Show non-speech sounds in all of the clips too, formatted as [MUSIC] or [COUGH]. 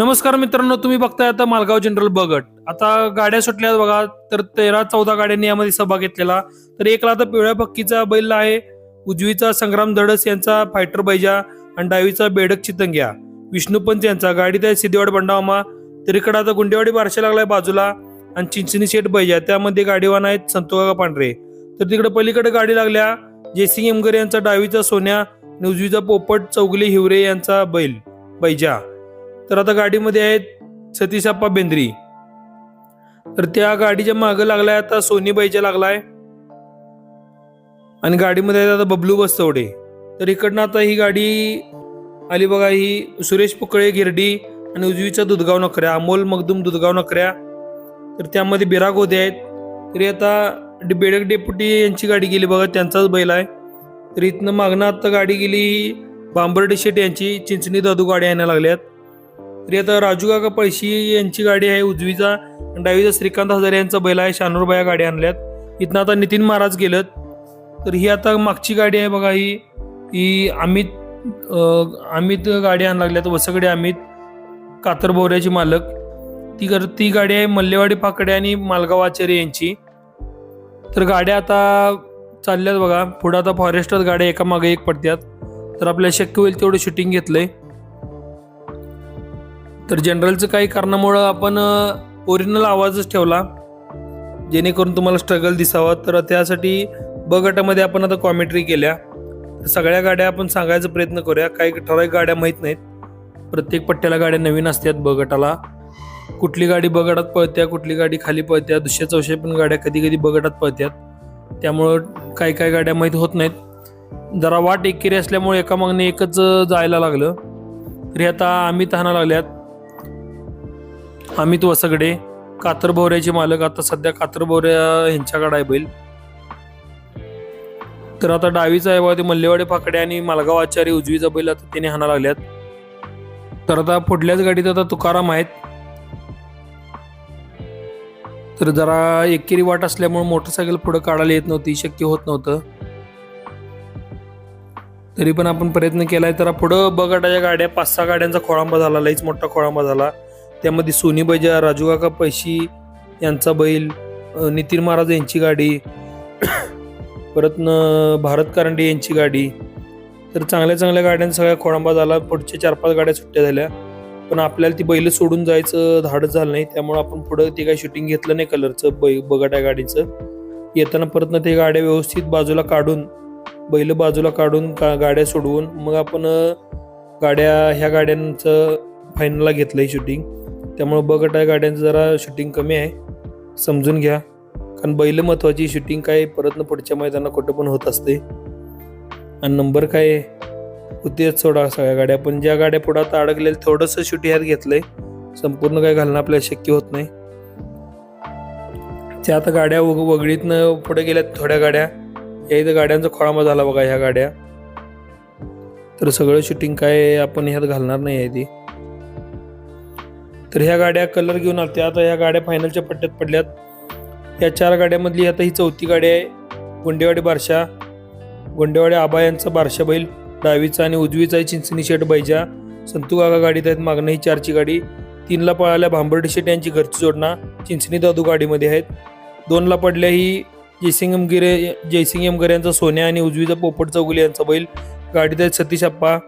नमस्कार मित्रांनो तुम्ही बघताय आता मालगाव जनरल बगट. आता गाड्या सुटल्या बघा तर तेरा चौदा गाड्यांनी यामध्ये सहभाग घेतलेला. तर एकला आता पिवळ्या पक्कीचा बैल आहे. उजवीचा संग्राम धडस यांचा फायटर बैजा आणि डावीचा बेडक चितंग्या. विष्णुपंत यांचा गाडीत आहे सिद्धेवाड बंडावामा. तर आता गुंडेवाडी बारशे लागलाय बाजूला आणि चिंचणी शेठ बैजा त्यामध्ये गाडीवान आहेत संतोगा पांढरे. तर तिकडे पलीकडे गाडी लागल्या. जयसिंग एमगर यांचा डावीचा सोन्या आणि उजवीचा पोपट चौगले हिवरे यांचा बैल बैजा. तर आता गाडीमध्ये आहेत सतीश आप्पा बेंद्री. तर त्या गाडीच्या मागं लागलाय आता सोनीबाईच्या लागलाय. आणि गाडीमध्ये आहेत आता बबलू बसवडे तर इकडनं आता ही गाडी आली बघा ही सुरेश पुकळे गिरडी आणि उजवीचा दुधगाव नकऱ्या अमोल मगदूम दुधगाव नकऱ्या. तर त्यामध्ये बिराग होते आहेत. तरी आता बेडक डेपुटी यांची गाडी गेली बघा त्यांचाच बैल आहे. तर इथनं मागणं आता गाडी गेली बांबर्डे शेट यांची चिंचणी दादू गाडी यायला लागल्यात. आता राजू काका पळशी यांची गाडी आहे उजवीचा. डावीचा श्रीकांत हजारे यांचा बैल आहे शानूरबा या गाड्या आणल्यात. इथनं आता नितीन महाराज गेलेत. तर ही आता मागची गाडी आहे बघा ही ही अमित अमित गाडी आणायला लागल्यात वसकडे अमित कातरभोऱ्याची मालक. ती कर ती गाडी आहे मल्लेवाडी पाकडे आणि मालगाव आचार्य यांची. तर गाड्या आता चालल्यात बघा. पुढं आता फॉरेस्टर गाड्या एका मागे एक पडत्यात. तर आपल्याला शक्य होईल तेवढं शूटिंग घेतलंय. तर जनरलचं काही कारणामुळं आपण ओरिजिनल आवाजच ठेवला. जेणेकरून तुम्हाला स्ट्रगल दिसावा. तर त्यासाठी ब गटामध्ये आपण आता कॉमेंट्री केल्या. तर सगळ्या गाड्या आपण सांगायचा प्रयत्न करूया. काही ठराविक गाड्या माहीत नाहीत. प्रत्येक पट्ट्याला गाड्या नवीन असतात ब गटाला. कुठली गाडी ब गटात पळत्या कुठली गाडी खाली पळत्या दुसऱ्या चौशे पण गाड्या कधी कधी ब गटात पळत्यात. त्यामुळं काही काही गाड्या माहीत होत नाहीत. जरा वाट एकेरी असल्यामुळे एका मागणे एकच जायला लागलं. तरी आता आम्ही तहाना लागल्यात. अमित वसगडे कातरभोऱ्याचे मालक आता सध्या कातरभोवऱ्या यांच्याकडे आहे बैल. तर आता डावीचा आहे बघा ते मल्लेवाडे फाकडे आणि मालगाव आचार्य उजवीचा बैल आता त्याने हाना लागल्यात. तर आता पुढल्याच गाडीत आता तुकाराम आहेत. तर जरा एकेरी वाट असल्यामुळे मोटरसायकल पुढे काढायला येत नव्हती शक्य होत नव्हतं. तरी पण आपण प्रयत्न केलाय तर पुढं बगटाच्या गाड्या पाच सहा गाड्यांचा खोळांबा झाला लईच मोठा खोळांबा झाला. त्यामध्ये सोनी बैजा राजू काका पैशी यांचा बैल नितीन महाराज यांची गाडी [COUGHS] परत न भारत कारंडे यांची गाडी. तर चांगल्या चांगल्या गाड्यांचा सगळ्या खोळंबा झाला. पुढच्या चार पाच गाड्या सुट्ट्या झाल्या. पण आपल्याला ती बैल सोडून जायचं धाडच झालं नाही. त्यामुळे आपण पुढं ते काही शूटिंग घेतलं नाही कलरचं बै बगाट्या गाडीचं. येताना परत ते गाड्या व्यवस्थित बाजूला काढून बैल बाजूला काढून का गाड्या सोडवून मग आपण गाड्या ह्या गाड्यांचं फायनलला घेतलंय शूटिंग त्यामुळं ब गटा गाड्यांचं जरा शूटिंग कमी आहे. समजून घ्या. कारण बैल महत्त्वाची शूटिंग काय परत न पुढच्या मैदानात कुठं पण होत असते. आणि नंबर काय होतेच सोडा सगळ्या गाड्या. पण ज्या गाड्या पुढे आता अडकलेल्या थोडंसं शूट ह्यात घेतलंय. संपूर्ण काय घालणं आपल्याला शक्य होत नाही. त्या आता गाड्या वग वगळीतनं पुढे गेल्यात थोड्या गाड्या. या इथं गाड्यांचा खोळामा झाला बघा ह्या गाड्या. तर सगळं शूटिंग काय आपण ह्यात घालणार नाही आहे ती. तर ह्या गाड्या कलर घेऊन आल्या आता ह्या गाड्या फायनलच्या पट्ट्यात पडल्यात. या चार गाड्यामधली आता ही चौथी गाडी आहे. गोंडेवाडी बारशा गोंडेवाडी आबा यांचा बारशा बैल डावीचा आणि उजवीचा आहे चिंचणी शेट बैजा. संतू काका गाडीत आहेत मागणं ही चारची गाडी. तीनला पळाल्या भांबर्डी शेट यांची घरची जोडणा चिंचणी दादू गाडीमध्ये आहेत. दोनला पडल्या ही जयसिंग एमगिरे जयसिंग एमगिरे यांचा सोन्या आणि उजवीचा पोपट चौगुले यांचा बैल. गाडीत आहेत सतीश अप्पा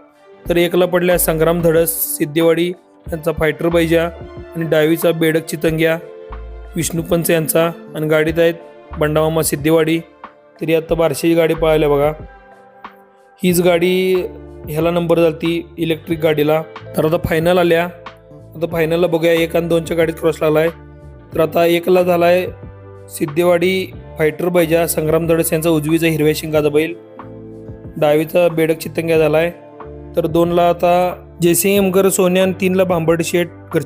तर एकला पडल्या संग्राम धडस सिद्धेवाडी यांचा फायटर बैजा आणि डावीचा बेडक चितंग्या विष्णुपंच यांचा आणि गाडीत आहेत बंडामामा सिद्धेवाडी. तरी आता बारशेची गाडी पळायला बघा. हीच गाडी ह्याला नंबर झाली इलेक्ट्रिक गाडीला. तर आता फायनल आल्या. आता फायनलला बघूया एक आणि दोनच्या गाडीत क्रॉस लागलाय. तर आता एकला झालाय सिद्धेवाडी फायटर बैजा संग्राम दडस यांचा उजवीचा हिरव्या शिंगाचा बैल. डावीचा बेडक चित्तंग्या झालाय. तर दोनला आता जयसिंग एमकर सोन्यान तीनला बांबड शेट कर